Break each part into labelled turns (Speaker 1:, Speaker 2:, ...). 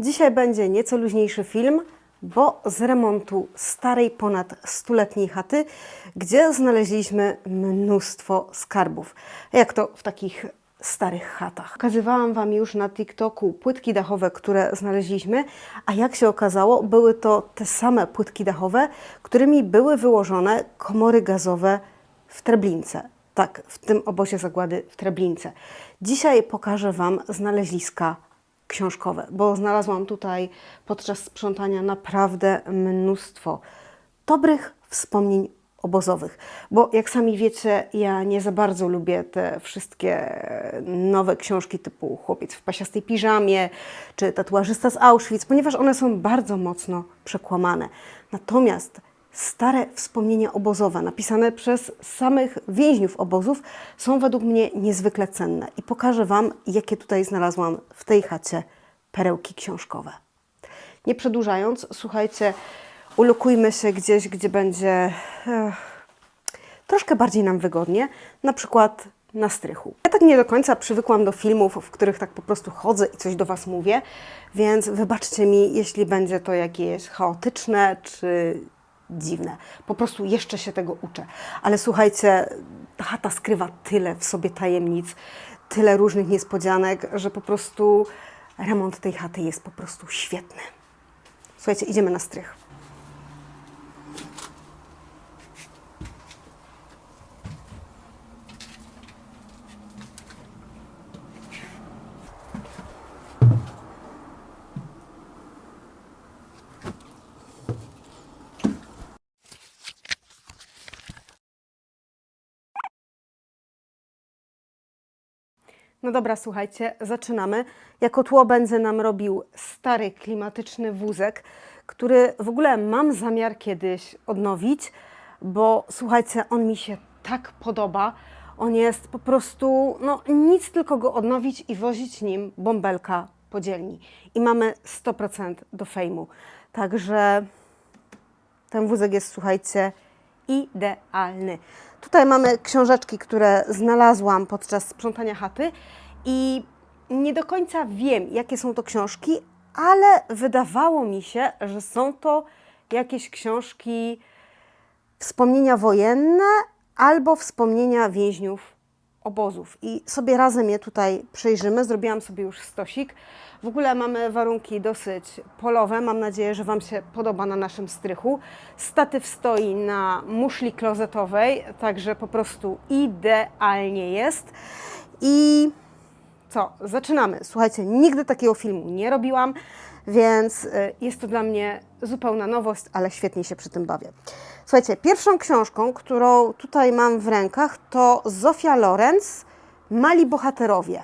Speaker 1: Dzisiaj będzie nieco luźniejszy film, bo z remontu starej ponad stuletniej chaty, gdzie znaleźliśmy mnóstwo skarbów. Jak to w takich starych chatach. Pokazywałam Wam już na TikToku płytki dachowe, które znaleźliśmy, a jak się okazało, były to te same płytki dachowe, którymi były wyłożone komory gazowe w Treblince. Tak, w tym obozie zagłady w Treblince. Dzisiaj pokażę Wam znaleziska książkowe, bo znalazłam tutaj podczas sprzątania naprawdę mnóstwo dobrych wspomnień obozowych. Bo jak sami wiecie, ja nie za bardzo lubię te wszystkie nowe książki typu Chłopiec w pasiastej piżamie czy Tatuażysta z Auschwitz, ponieważ one są bardzo mocno przekłamane. Natomiast stare wspomnienia obozowe, napisane przez samych więźniów obozów, są według mnie niezwykle cenne i pokażę Wam, jakie tutaj znalazłam w tej chacie perełki książkowe. Nie przedłużając, słuchajcie, ulokujmy się gdzieś, gdzie będzie eh, troszkę bardziej nam wygodnie, na przykład na strychu. Ja tak nie do końca przywykłam do filmów, w których tak po prostu chodzę i coś do Was mówię, więc wybaczcie mi, jeśli będzie to jakieś chaotyczne czy dziwne. Po prostu jeszcze się tego uczę. Ale słuchajcie, ta chata skrywa tyle w sobie tajemnic, tyle różnych niespodzianek, że po prostu remont tej chaty jest po prostu świetny. Słuchajcie, idziemy na strych. No dobra, słuchajcie, zaczynamy. Jako tło będzie nam robił stary, klimatyczny wózek, który w ogóle mam zamiar kiedyś odnowić, bo słuchajcie, on mi się tak podoba. On jest po prostu, no nic tylko go odnowić i wozić nim bąbelka po dzielni. I mamy 100% do fejmu. Także ten wózek jest, słuchajcie, idealny. Tutaj mamy książeczki, które znalazłam podczas sprzątania chaty i nie do końca wiem, jakie są to książki, ale wydawało mi się, że są to jakieś książki wspomnienia wojenne albo wspomnienia więźniów obozów. I sobie razem je tutaj przejrzymy. Zrobiłam sobie już stosik. W ogóle mamy warunki dosyć polowe. Mam nadzieję, że Wam się podoba na naszym strychu. Statyw stoi na muszli klozetowej, także po prostu idealnie jest. I co? Zaczynamy. Słuchajcie, nigdy takiego filmu nie robiłam, więc y, jest to dla mnie zupełna nowość, ale świetnie się przy tym bawię. Słuchajcie, pierwszą książką, którą tutaj mam w rękach, to Zofia Lorenz, Mali Bohaterowie.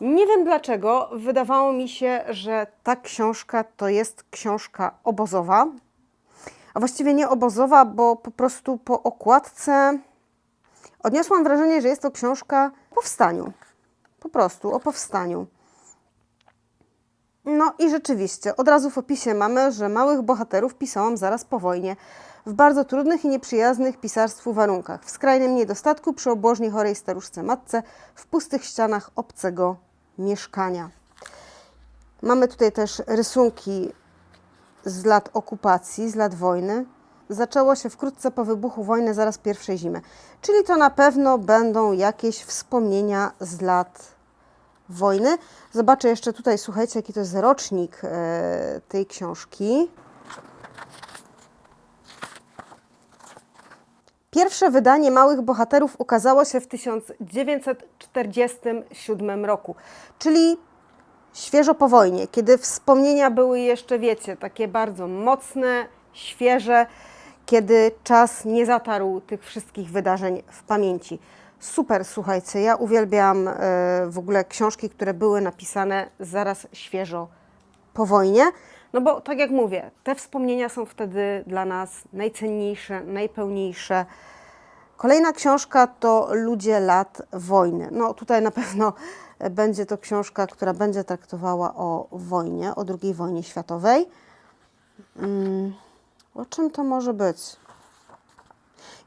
Speaker 1: Nie wiem dlaczego, wydawało mi się, że ta książka to jest książka obozowa. A właściwie nie obozowa, bo po prostu po okładce odniosłam wrażenie, że jest to książka o powstaniu. Po prostu o powstaniu. No i rzeczywiście, od razu w opisie mamy, że małych bohaterów pisałam zaraz po wojnie, w bardzo trudnych i nieprzyjaznych pisarstwu warunkach, w skrajnym niedostatku przy obłożnie chorej staruszce matce, w pustych ścianach obcego mieszkania. Mamy tutaj też rysunki z lat okupacji, z lat wojny. Zaczęło się wkrótce po wybuchu wojny, zaraz pierwszej zimy. Czyli to na pewno będą jakieś wspomnienia z lat wojny. Zobaczę jeszcze tutaj, słuchajcie, jaki to jest rocznik e, tej książki. Pierwsze wydanie Małych Bohaterów ukazało się w 1947 roku, czyli świeżo po wojnie, kiedy wspomnienia były jeszcze, wiecie, takie bardzo mocne, świeże, kiedy czas nie zatarł tych wszystkich wydarzeń w pamięci. Super, słuchajcie, ja uwielbiam e, w ogóle książki, które były napisane zaraz świeżo po wojnie, no bo tak jak mówię, te wspomnienia są wtedy dla nas najcenniejsze, najpełniejsze. Kolejna książka to Ludzie lat wojny. No tutaj na pewno będzie to książka, która będzie traktowała o wojnie, o II wojnie światowej. Mm, o czym to może być?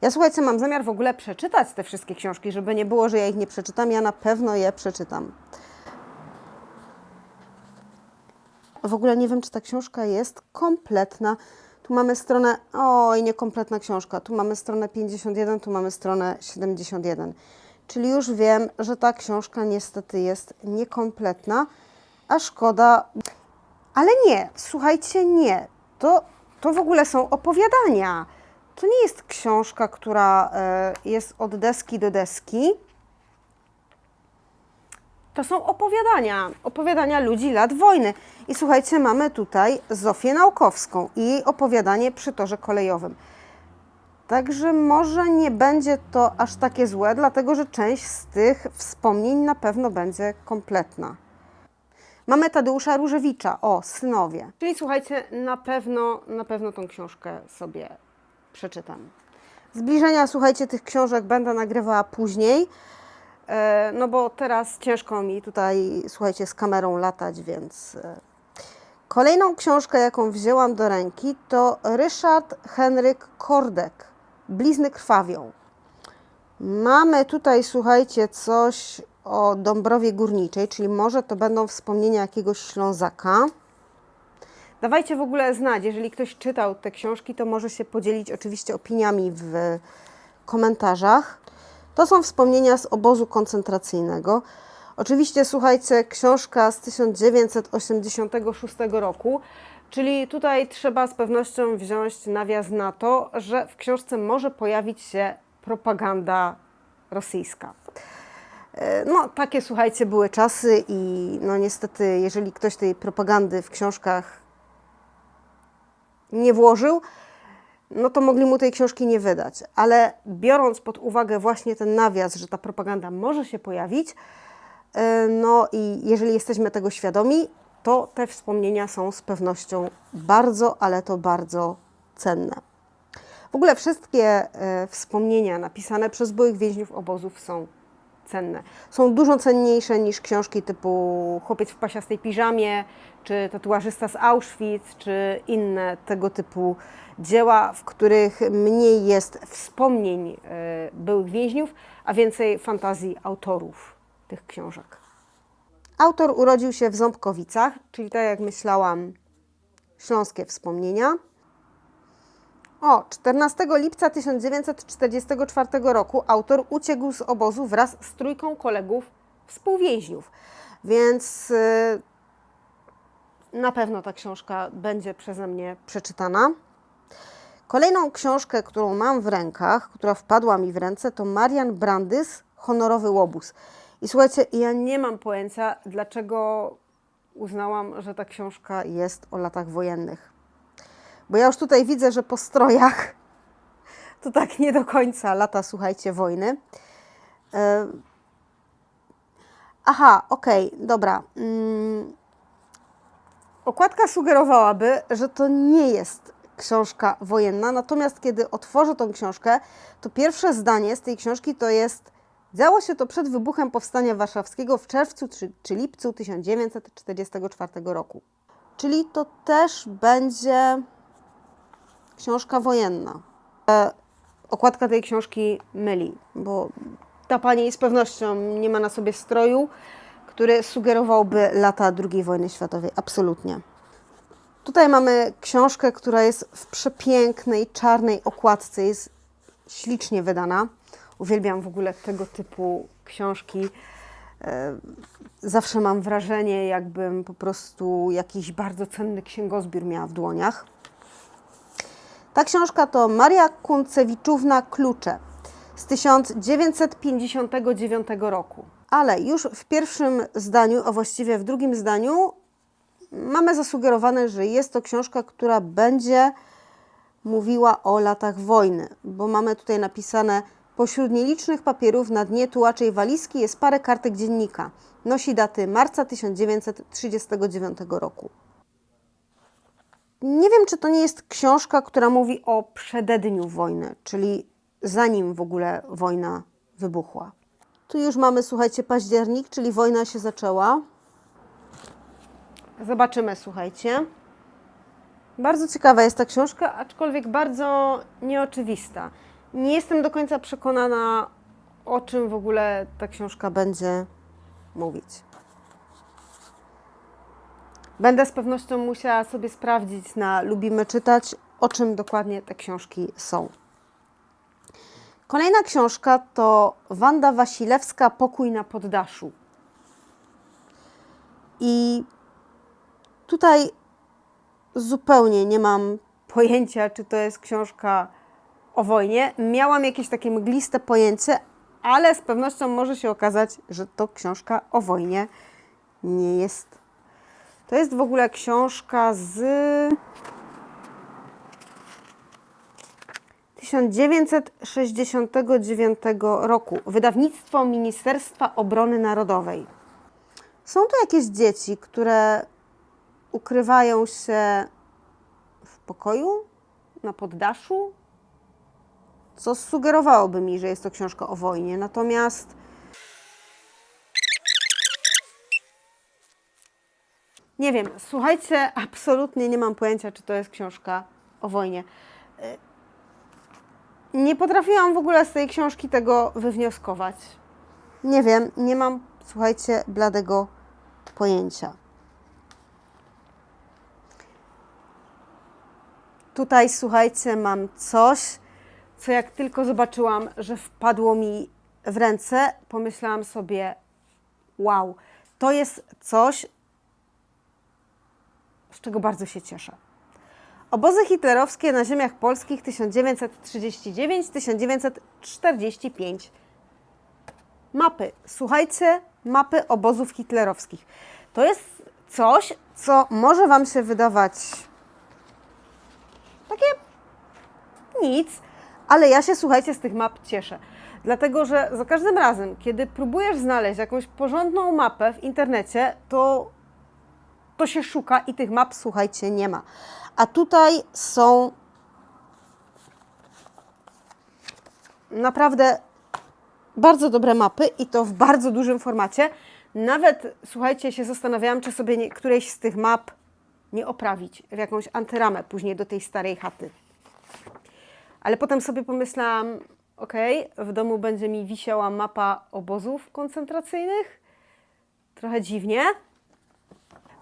Speaker 1: Ja słuchajcie, mam zamiar w ogóle przeczytać te wszystkie książki, żeby nie było, że ja ich nie przeczytam. Ja na pewno je przeczytam. W ogóle nie wiem, czy ta książka jest kompletna. Tu mamy stronę, oj, niekompletna książka. Tu mamy stronę 51, tu mamy stronę 71. Czyli już wiem, że ta książka niestety jest niekompletna, a szkoda. Ale nie, słuchajcie, nie. To, to w ogóle są opowiadania. To nie jest książka, która e, jest od deski do deski. To są opowiadania, opowiadania ludzi lat wojny. I słuchajcie, mamy tutaj Zofię Naukowską i jej opowiadanie przy torze kolejowym. Także może nie będzie to aż takie złe, dlatego że część z tych wspomnień na pewno będzie kompletna. Mamy Tadeusza Różewicza, o, Synowie. Czyli słuchajcie, na pewno, na pewno tą książkę sobie przeczytam. Zbliżenia, słuchajcie, tych książek będę nagrywała później, e, no bo teraz ciężko mi tutaj, słuchajcie, z kamerą latać, więc... e. Kolejną książkę, jaką wzięłam do ręki, to Ryszard Henryk Kordek, Blizny krwawią. Mamy tutaj, słuchajcie, coś o Dąbrowie Górniczej, czyli może to będą wspomnienia jakiegoś Ślązaka. Dawajcie w ogóle znać, jeżeli ktoś czytał te książki, to może się podzielić oczywiście opiniami w komentarzach. To są wspomnienia z obozu koncentracyjnego. Oczywiście, słuchajcie, książka z 1986 roku, czyli tutaj trzeba z pewnością wziąć nawias na to, że w książce może pojawić się propaganda rosyjska. E, No, takie słuchajcie, były czasy i no niestety, jeżeli ktoś tej propagandy w książkach nie włożył, no to mogli mu tej książki nie wydać. Ale biorąc pod uwagę właśnie ten nawias, że ta propaganda może się pojawić, e, no i jeżeli jesteśmy tego świadomi, to te wspomnienia są z pewnością bardzo, ale to bardzo cenne. W ogóle wszystkie e, wspomnienia napisane przez byłych więźniów obozów są cenne. Są dużo cenniejsze niż książki typu Chłopiec w pasiastej piżamie, czy Tatuażysta z Auschwitz, czy inne tego typu dzieła, w których mniej jest wspomnień e, byłych więźniów, a więcej fantazji autorów tych książek. Autor urodził się w Ząbkowicach, czyli tak jak myślałam, śląskie wspomnienia. O, 14 lipca 1944 roku autor uciekł z obozu wraz z trójką kolegów współwięźniów. Więc y, na pewno ta książka będzie przeze mnie przeczytana. Kolejną książkę, którą mam w rękach, która wpadła mi w ręce, to Marian Brandys, Honorowy łobuz. I słuchajcie, ja nie mam pojęcia, dlaczego uznałam, że ta książka jest o latach wojennych. Bo ja już tutaj widzę, że po strojach to tak nie do końca lata, słuchajcie, wojny. E, Aha, okej, dobra. Mm, Okładka sugerowałaby, że to nie jest książka wojenna, natomiast kiedy otworzę tą książkę, to pierwsze zdanie z tej książki to jest Działo się to przed wybuchem Powstania Warszawskiego w czerwcu czy, czy lipcu 1944 roku. Czyli to też będzie książka wojenna. E, Okładka tej książki myli, bo ta pani z pewnością nie ma na sobie stroju, który sugerowałby lata II wojny światowej. Absolutnie. Tutaj mamy książkę, która jest w przepięknej, czarnej okładce. Jest ślicznie wydana. Uwielbiam w ogóle tego typu książki. E, Zawsze mam wrażenie, jakbym po prostu jakiś bardzo cenny księgozbiór miała w dłoniach. Ta książka to Maria Kuncewiczówna Klucze z 1959 roku. Ale już w pierwszym zdaniu, a właściwie w drugim zdaniu, mamy zasugerowane, że jest to książka, która będzie mówiła o latach wojny, bo mamy tutaj napisane Pośród nielicznych papierów na dnie tułaczej walizki jest parę kartek dziennika. Nosi daty marca 1939 roku. Nie wiem, czy to nie jest książka, która mówi o przededniu wojny, czyli zanim w ogóle wojna wybuchła. Tu już mamy, słuchajcie, październik, czyli wojna się zaczęła. Zobaczymy, słuchajcie. Bardzo ciekawa jest ta książka, aczkolwiek bardzo nieoczywista. Nie jestem do końca przekonana, o czym w ogóle ta książka będzie mówić. Będę z pewnością musiała sobie sprawdzić na Lubimy Czytać, o czym dokładnie te książki są. Kolejna książka to Wanda Wasilewska Pokój na poddaszu. I tutaj zupełnie nie mam pojęcia, czy to jest książka o wojnie. Miałam jakieś takie mgliste pojęcie, ale z pewnością może się okazać, że to książka o wojnie nie jest. To jest w ogóle książka z 1969 roku. Wydawnictwo Ministerstwa Obrony Narodowej. Są to jakieś dzieci, które ukrywają się w pokoju, na poddaszu, co sugerowałoby mi, że jest to książka o wojnie. Natomiast nie wiem, słuchajcie, absolutnie nie mam pojęcia, czy to jest książka o wojnie. Y, Nie potrafiłam w ogóle z tej książki tego wywnioskować. Nie wiem, nie mam, słuchajcie, bladego pojęcia. Tutaj, słuchajcie, mam coś, co jak tylko zobaczyłam, że wpadło mi w ręce, pomyślałam sobie: Wow, to jest coś, z czego bardzo się cieszę. Obozy hitlerowskie na ziemiach polskich 1939-1945. Mapy. Słuchajcie, mapy obozów hitlerowskich. To jest coś, co może Wam się wydawać takie nic, ale ja się, słuchajcie, z tych map cieszę. Dlatego, że za każdym razem, kiedy próbujesz znaleźć jakąś porządną mapę w internecie, to, to się szuka i tych map, słuchajcie, nie ma. A tutaj są naprawdę bardzo dobre mapy i to w bardzo dużym formacie. Nawet, słuchajcie, się zastanawiałam, czy sobie którejś z tych map nie oprawić w jakąś antyramę później do tej starej chaty. Ale potem sobie pomyślałam, okej, w domu będzie mi wisiała mapa obozów koncentracyjnych. Trochę dziwnie.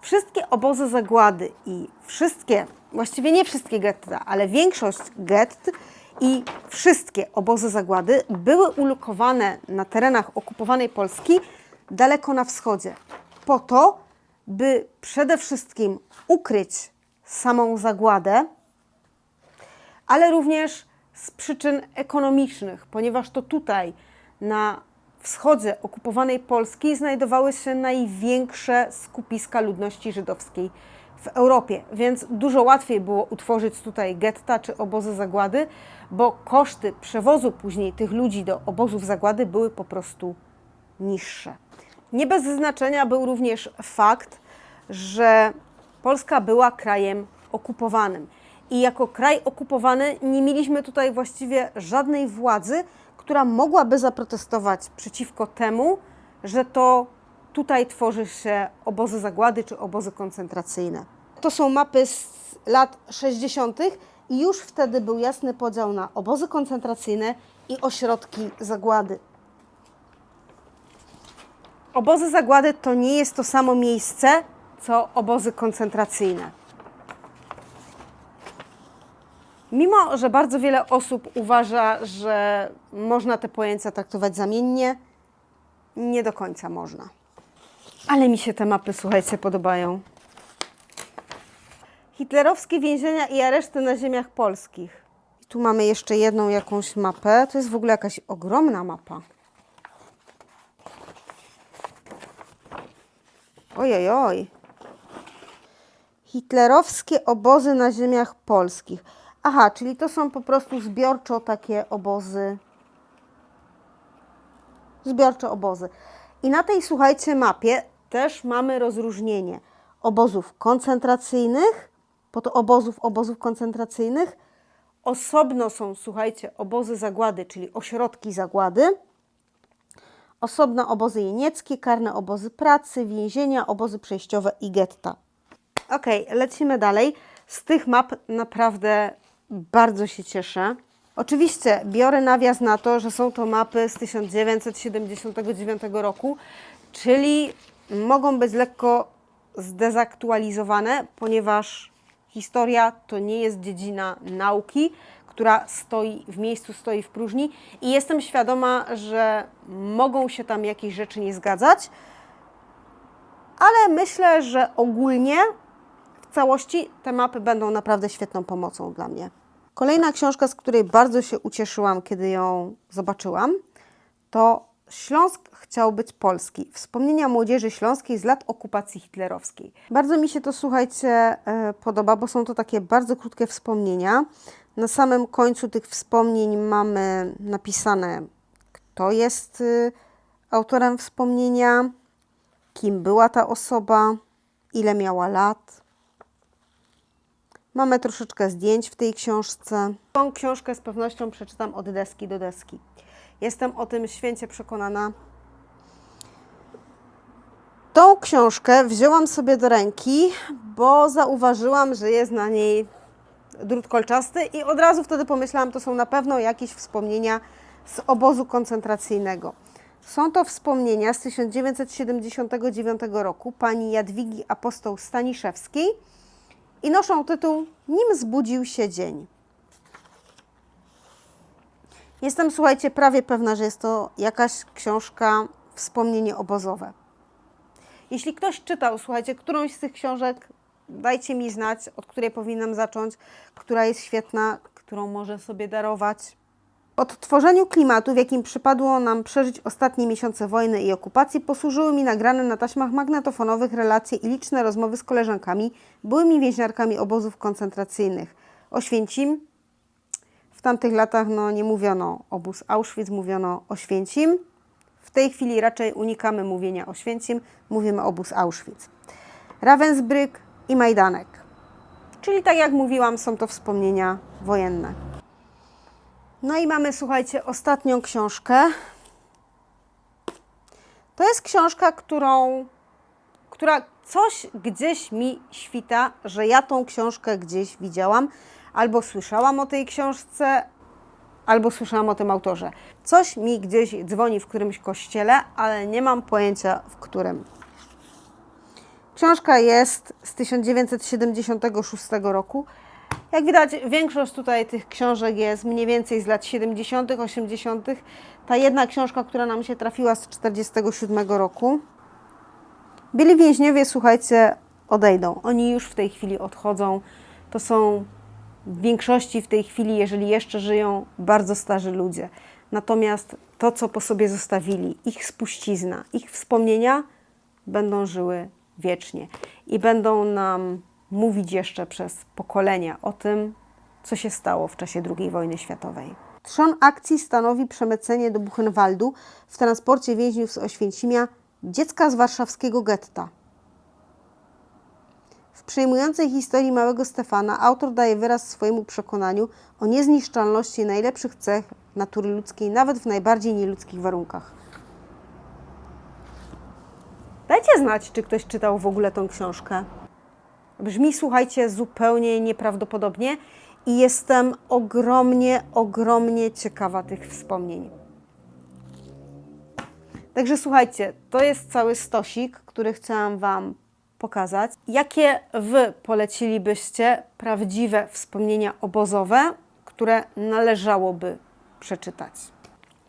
Speaker 1: Wszystkie obozy zagłady i wszystkie, właściwie nie wszystkie getta, ale większość gett i wszystkie obozy zagłady były ulokowane na terenach okupowanej Polski daleko na wschodzie. Po to, by przede wszystkim ukryć samą zagładę, ale również z przyczyn ekonomicznych, ponieważ to tutaj na wschodzie okupowanej Polski znajdowały się największe skupiska ludności żydowskiej w Europie, więc dużo łatwiej było utworzyć tutaj getta czy obozy zagłady, bo koszty przewozu później tych ludzi do obozów zagłady były po prostu niższe. Nie bez znaczenia był również fakt, że Polska była krajem okupowanym. I jako kraj okupowany nie mieliśmy tutaj właściwie żadnej władzy, która mogłaby zaprotestować przeciwko temu, że to tutaj tworzy się obozy zagłady czy obozy koncentracyjne. To są mapy z lat 60. i już wtedy był jasny podział na obozy koncentracyjne i ośrodki zagłady. Obozy zagłady to nie jest to samo miejsce, co obozy koncentracyjne. Mimo, że bardzo wiele osób uważa, że można te pojęcia traktować zamiennie, nie do końca można. Ale mi się te mapy, słuchajcie, podobają. Hitlerowskie więzienia i areszty na ziemiach polskich. I tu mamy jeszcze jedną jakąś mapę. To jest w ogóle jakaś ogromna mapa. Ojej, oj. Hitlerowskie obozy na ziemiach polskich. Aha, czyli to są po prostu zbiorczo takie obozy. Zbiorcze obozy. I na tej, słuchajcie, mapie też mamy rozróżnienie obozów koncentracyjnych, po to obozów, obozów koncentracyjnych. Osobno są, słuchajcie, obozy zagłady, czyli ośrodki zagłady. Osobno obozy jenieckie, karne obozy pracy, więzienia, obozy przejściowe i getta. Ok, lecimy dalej. Z tych map naprawdę bardzo się cieszę. Oczywiście biorę nawias na to, że są to mapy z 1979 roku, czyli mogą być lekko zdezaktualizowane, ponieważ historia to nie jest dziedzina nauki, która stoi w miejscu, stoi w próżni i jestem świadoma, że mogą się tam jakieś rzeczy nie zgadzać, ale myślę, że ogólnie w całości te mapy będą naprawdę świetną pomocą dla mnie. Kolejna książka, z której bardzo się ucieszyłam, kiedy ją zobaczyłam, to Śląsk chciał być polski. Wspomnienia młodzieży śląskiej z lat okupacji hitlerowskiej. Bardzo mi się to, słuchajcie, e, podoba, bo są to takie bardzo krótkie wspomnienia. Na samym końcu tych wspomnień mamy napisane, kto jest y, autorem wspomnienia, kim była ta osoba, ile miała lat. Mamy troszeczkę zdjęć w tej książce. Tą książkę z pewnością przeczytam od deski do deski. Jestem o tym święcie przekonana. Tą książkę wzięłam sobie do ręki, bo zauważyłam, że jest na niej drut kolczasty i od razu wtedy pomyślałam, to są na pewno jakieś wspomnienia z obozu koncentracyjnego. Są to wspomnienia z 1979 roku pani Jadwigi Apostoł Staniszewskiej i noszą tytuł Nim zbudził się dzień. Jestem, słuchajcie, prawie pewna, że jest to jakaś książka, wspomnienie obozowe. Jeśli ktoś czytał, słuchajcie, którąś z tych książek, dajcie mi znać, od której powinnam zacząć, która jest świetna, którą może sobie darować. Odtworzeniu klimatu, w jakim przypadło nam przeżyć ostatnie miesiące wojny i okupacji, posłużyły mi nagrane na taśmach magnetofonowych relacje i liczne rozmowy z koleżankami, byłymi więźniarkami obozów koncentracyjnych. Oświęcim, w tamtych latach no, nie mówiono obóz Auschwitz, mówiono Oświęcim. W tej chwili raczej unikamy mówienia Oświęcim, mówimy obóz Auschwitz. Ravensbrück i Majdanek. Czyli tak jak mówiłam, są to wspomnienia wojenne. No i mamy, słuchajcie, ostatnią książkę. To jest książka, którą, która coś gdzieś mi świta, że ja tą książkę gdzieś widziałam, albo słyszałam o tej książce, albo słyszałam o tym autorze. Coś mi gdzieś dzwoni w którymś kościele, ale nie mam pojęcia w którym. Książka jest z 1976 roku. Jak widać, większość tutaj tych książek jest mniej więcej z lat 70., 80. Ta jedna książka, która nam się trafiła z 1947 roku. Byli więźniowie, słuchajcie, odejdą. Oni już w tej chwili odchodzą. To są w większości w tej chwili, jeżeli jeszcze żyją, bardzo starzy ludzie. Natomiast to, co po sobie zostawili, ich spuścizna, ich wspomnienia będą żyły wiecznie i będą nam mówić jeszcze przez pokolenia o tym, co się stało w czasie II wojny światowej. Trzon akcji stanowi przemycenie do Buchenwaldu w transporcie więźniów z Oświęcimia dziecka z warszawskiego getta. W przejmującej historii małego Stefana autor daje wyraz swojemu przekonaniu o niezniszczalności najlepszych cech natury ludzkiej, nawet w najbardziej nieludzkich warunkach. Dajcie znać, czy ktoś czytał w ogóle tą książkę. Brzmi, słuchajcie, zupełnie nieprawdopodobnie i jestem ogromnie, ogromnie ciekawa tych wspomnień. Także słuchajcie, to jest cały stosik, który chciałam Wam pokazać. Jakie Wy polecilibyście prawdziwe wspomnienia obozowe, które należałoby przeczytać?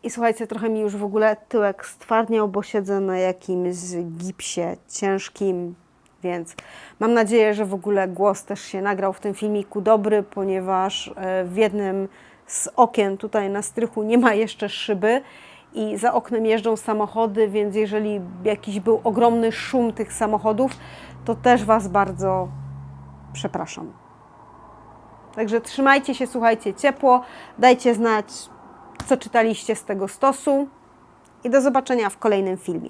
Speaker 1: I słuchajcie, trochę mi już w ogóle tyłek stwardniał, bo siedzę na jakimś gipsie ciężkim, więc mam nadzieję, że w ogóle głos też się nagrał w tym filmiku dobry, ponieważ e, w jednym z okien tutaj na strychu nie ma jeszcze szyby i za oknem jeżdżą samochody, więc jeżeli jakiś był ogromny szum tych samochodów, to też Was bardzo przepraszam. Także trzymajcie się, słuchajcie ciepło, dajcie znać, co czytaliście z tego stosu i do zobaczenia w kolejnym filmie.